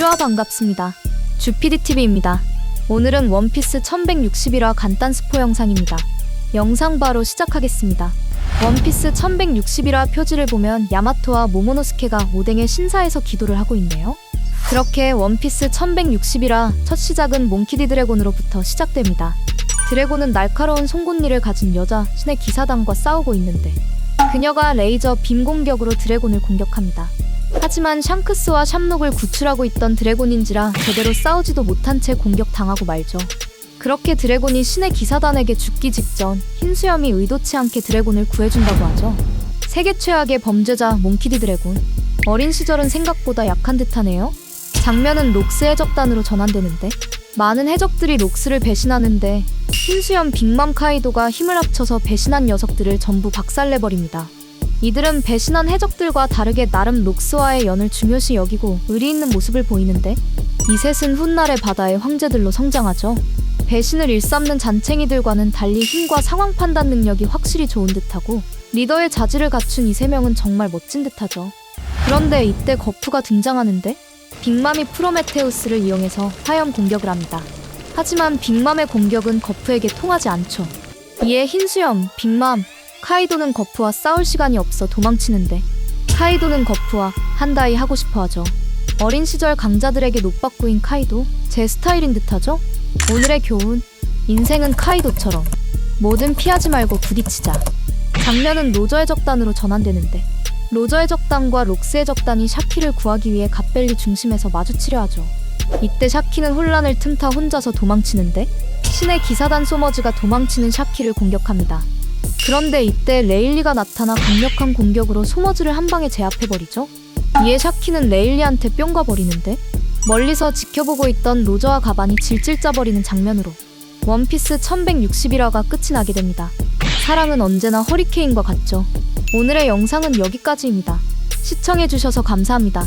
슈아 반갑습니다. 주피디TV입니다. 오늘은 원피스 1161화 간단 스포 영상입니다. 영상 바로 시작하겠습니다. 원피스 1161화 표지를 보면 야마토와 모모노스케가 오뎅의 신사에서 기도를 하고 있네요. 그렇게 원피스 1161화 첫 시작은 몽키디 드래곤으로부터 시작됩니다. 드래곤은 날카로운 송곳니를 가진 여자 신의 기사단과 싸우고 있는데 그녀가 레이저 빔 공격으로 드래곤을 공격합니다. 하지만 샹크스와 샴록을 구출하고 있던 드래곤인지라 제대로 싸우지도 못한 채 공격당하고 말죠. 그렇게 드래곤이 신의 기사단에게 죽기 직전 흰수염이 의도치 않게 드래곤을 구해준다고 하죠. 세계 최악의 범죄자 몽키디 드래곤. 어린 시절은 생각보다 약한 듯하네요. 장면은 록스 해적단으로 전환되는데 많은 해적들이 록스를 배신하는데 흰수염 빅맘 카이도가 힘을 합쳐서 배신한 녀석들을 전부 박살내버립니다. 이들은 배신한 해적들과 다르게 나름 록스와의 연을 중요시 여기고 의리 있는 모습을 보이는데 이 셋은 훗날의 바다의 황제들로 성장하죠. 배신을 일삼는 잔챙이들과는 달리 힘과 상황 판단 능력이 확실히 좋은 듯하고 리더의 자질을 갖춘 이 세 명은 정말 멋진 듯하죠. 그런데 이때 거프가 등장하는데 빅맘이 프로메테우스를 이용해서 화염 공격을 합니다. 하지만 빅맘의 공격은 거프에게 통하지 않죠. 이에 흰수염, 빅맘, 카이도는 거프와 싸울 시간이 없어 도망치는데 카이도는 거프와 한다이 하고 싶어 하죠. 어린 시절 강자들에게 노빠꾸인 카이도 제 스타일인 듯하죠? 오늘의 교훈 인생은 카이도처럼 뭐든 피하지 말고 부딪히자. 장면은 로저의 적단으로 전환되는데 로저의 적단과 록스의 적단이 샤키를 구하기 위해 갓벨리 중심에서 마주치려 하죠. 이때 샤키는 혼란을 틈타 혼자서 도망치는데 신의 기사단 소머즈가 도망치는 샤키를 공격합니다. 그런데 이때 레일리가 나타나 강력한 공격으로 소머즈를 한 방에 제압해버리죠. 이에 샤키는 레일리한테 뿅 가버리는데 멀리서 지켜보고 있던 로저와 가반이 질질 짜버리는 장면으로 원피스 1161화가 끝이 나게 됩니다. 사랑은 언제나 허리케인과 같죠. 오늘의 영상은 여기까지입니다. 시청해주셔서 감사합니다.